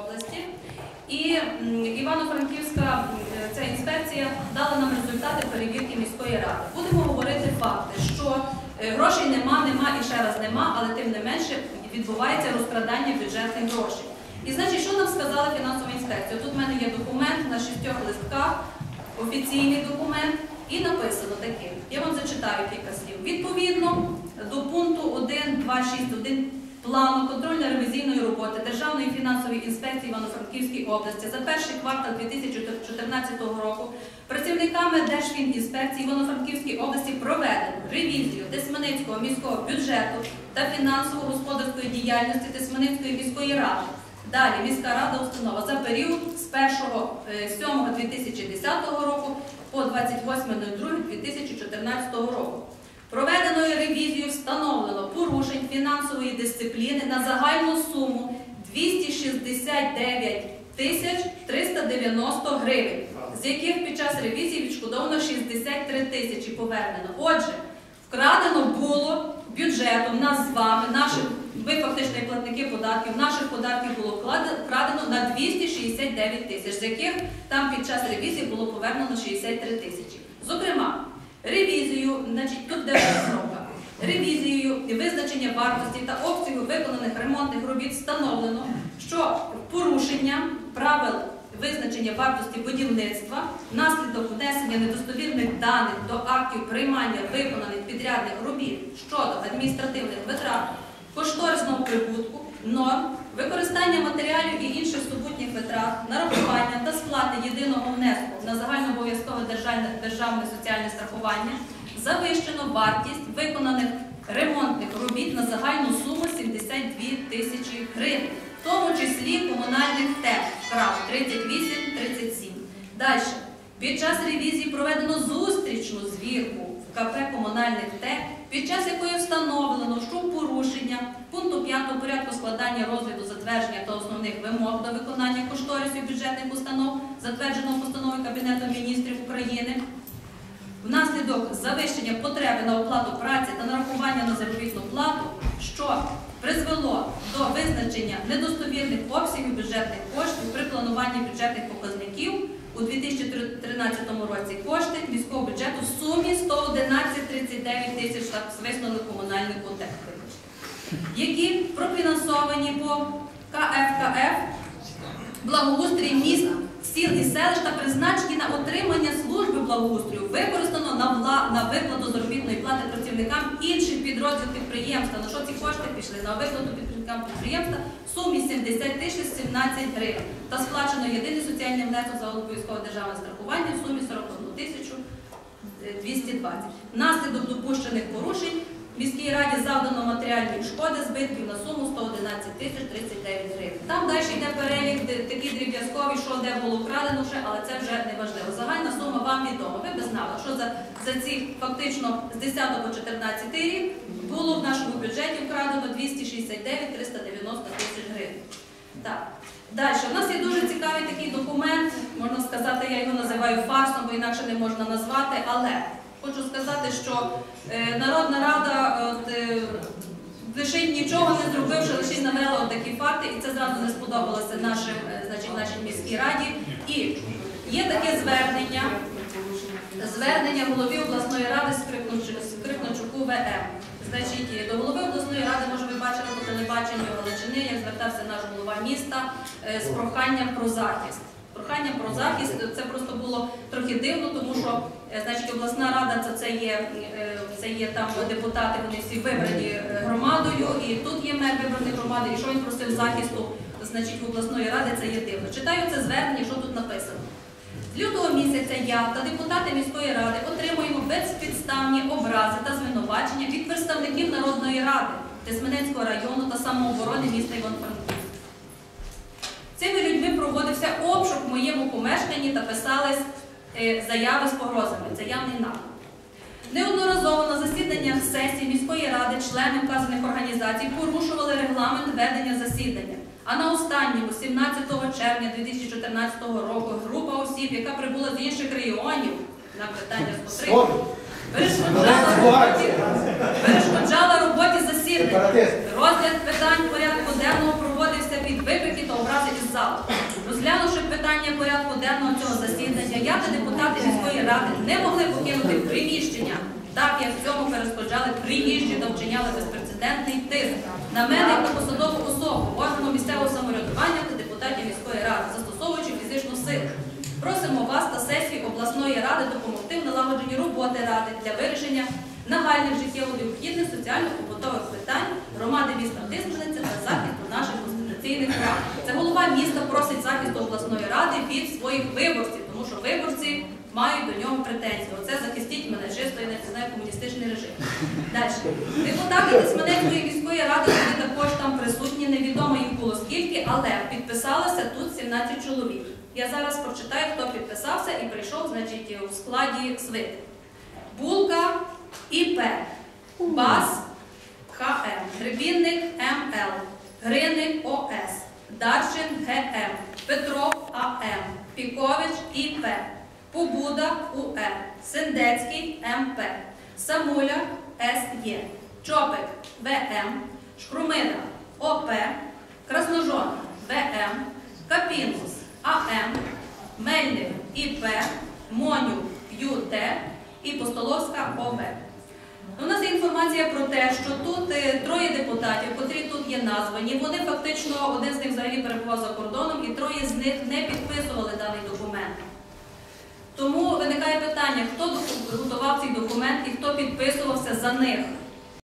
області. І Івано-Франківська ця інспекція дала нам результати перевірки міської ради. Будемо говорити факти, що е, грошей нема, нема і ще раз нема, але тим не менше відбувається розкрадання бюджетних грошей. І значить, що нам сказала фінансова інспекція? Тут в мене є документ на шістьох листках, офіційний документ, і написано таке. Я вам зачитаю кілька слів. Відповідно до пункту 1.2.6.1 плану контрольно-ревізійної роботи Державної фінансової інспекції Івано-Франківської області за перший квартал 2014 року працівниками Держфінінспекції Івано-Франківської області проведено ревізію Тисменицького міського бюджету та фінансово-господарської діяльності Тисменицької міської ради. Далі міська рада установа за період з 1.7.2010 року по 28.02.2014 року. Проведеною ревізією встановлено порушень фінансової дисципліни на загальну суму 269 тисяч 390 гривень, з яких під час ревізії відшкодовано 63 тисячі повернено. Отже, вкрадено було бюджетом нас з вами, наших, ви фактично платники податків, наших податків було вкрадено на 269 тисяч, з яких там під час ревізії було повернено 63 тисячі. Зокрема, ревізію, значить, тут де. Ревізією визначення вартості та обсягу виконаних ремонтних робіт встановлено, що порушення правил визначення вартості будівництва внаслідок внесення недостовірних даних до актів приймання виконаних підрядних робіт щодо адміністративних витрат, кошторисного прибутку, норм, використання матеріалів і інших супутніх витрат, нарахування та сплати єдиного внеску на загальнообов'язкове державне, соціальне страхування, завищено вартість виконаних ремонтних робіт на загальну суму 72 тисячі гривень, в тому числі комунальних ТЕП крав 38-37. Далі. Під час ревізії проведено зустрічну звірку в КП комунальних ТЕК, під час якої встановлено, що порушення пункту 5 порядку складання розгляду затвердження та основних вимог до виконання кошторисів бюджетних установ, затвердженого постановою Кабінету міністрів України, внаслідок завищення потреби на оплату праці та нарахування на заробітну плату, що призвело до визначення недостовірних обсягів бюджетних коштів при плануванні бюджетних показників у 2013 році. Кошти міського бюджету в сумі 111,39 тисяч так свиснули комунальних ОТЕК, які профінансовані по КФКФ благоустрій міст, сіл і селищ та призначені на отримання служби благоустрою, використано на, вла... на виплату заробітної плати працівникам інших підрозділів підприємства. На що ці кошти пішли? На виплату працівникам підприємства в сумі 70 тисяч 17 гривень та сплачено єдиний соціальний внесок за обов'язкове державне страхування в сумі 41 тисячу е, 220. Внаслідок допущених порушень міській раді завдано матеріальної шкоди збитків на суму 111 тисяч 39 гривень. Там далі йде перелік, такі дріб'язкові, що де було вкрадено вже, але це вже не важливо. Загальна сума вам відома. Ви б знали, що за, за ці фактично з 10 по 14 рік було в нашому бюджеті вкрадено 269 390 тисяч гривень. Так. Далі, у нас є дуже цікавий такий документ, можна сказати, я його називаю фарсом, бо інакше не можна назвати, але хочу сказати, що е, Народна Рада от, е, лише нічого не зробивши, лише навела такі факти, і це зразу не сподобалося нашим, е, значить, нашій міській раді. І є таке звернення, звернення голові обласної ради Скрипничуку ВМ. Значить, до голови обласної ради, може, ви бачили по телебаченню Галичини, як звертався наш голова міста е, з проханням про захист. Проханням про захист це просто було трохи дивно, тому що е, значить, обласна рада це, це, є, е, це є там депутати, вони всі вибрані е, громадою, і тут є мер вибраний громади, і що він просив захисту значить, в обласної ради, це є дивно. Читаю це звернення, що тут написано. З лютого місяця я та депутати міської ради отримуємо безпідставні образи та звинувачення від представників Народної ради Тисменецького району та самооборони міста Івано-Франківська. Цими людьми проводився обшук в моєму помешканні та писались е, заяви з погрозами. Це явний напад. Неодноразово на засіданнях сесії міської ради члени вказаних організацій порушували регламент ведення засідання. А на останньому, 17 червня 2014 року, група осіб, яка прибула з інших регіонів на питання з перешкоджала роботі, засідання. Розгляд питань порядку денного проводився під викрики та образи із залу. Розглянувши питання порядку денного цього засідання, я та депутати міської ради не могли покинути приміщення, так як в цьому перешкоджали приїжджі та вчиняли безпрецедентний тиск на мене на посадову особу, органу місцевого самоврядування та депутатів міської ради, застосовуючи фізичну силу. Просимо вас та сесії обласної ради допомогти в налагодженні роботи ради для вирішення нагальних життєво необхідних соціально-побутових питань громади міста та наших конституційних прав. Це голова міста просить захисту обласної ради від своїх виборців, тому що виборці мають до нього претензії. Оце захистіть мене чисто і не знаю комуністичний режим. Далі. Депутати Тисменецької міської ради були також там присутні, невідомо їх було скільки, але підписалося тут 17 чоловік. Я зараз прочитаю, хто підписався і прийшов, значить, у складі свити. Булка ІП, Бас ХМ, Гребінник МЛ, Гриник ОС, Дарчин ГМ, Петров АМ, Пікович ІП, Побуда УР, Сендецький МП, Самуля СЄ, Чопик ВМ, Шкрумина ОП, Красножон ВМ, Капінус АМ, Мельник ІП, Моню ЮТ і Постоловська ОВ. У нас є інформація про те, що тут е, троє депутатів, котрі тут є названі, вони фактично, один з них взагалі перебував за кордоном, і троє з них не підписували даний документ. Тому виникає питання, хто готував цей документ і хто підписувався за них.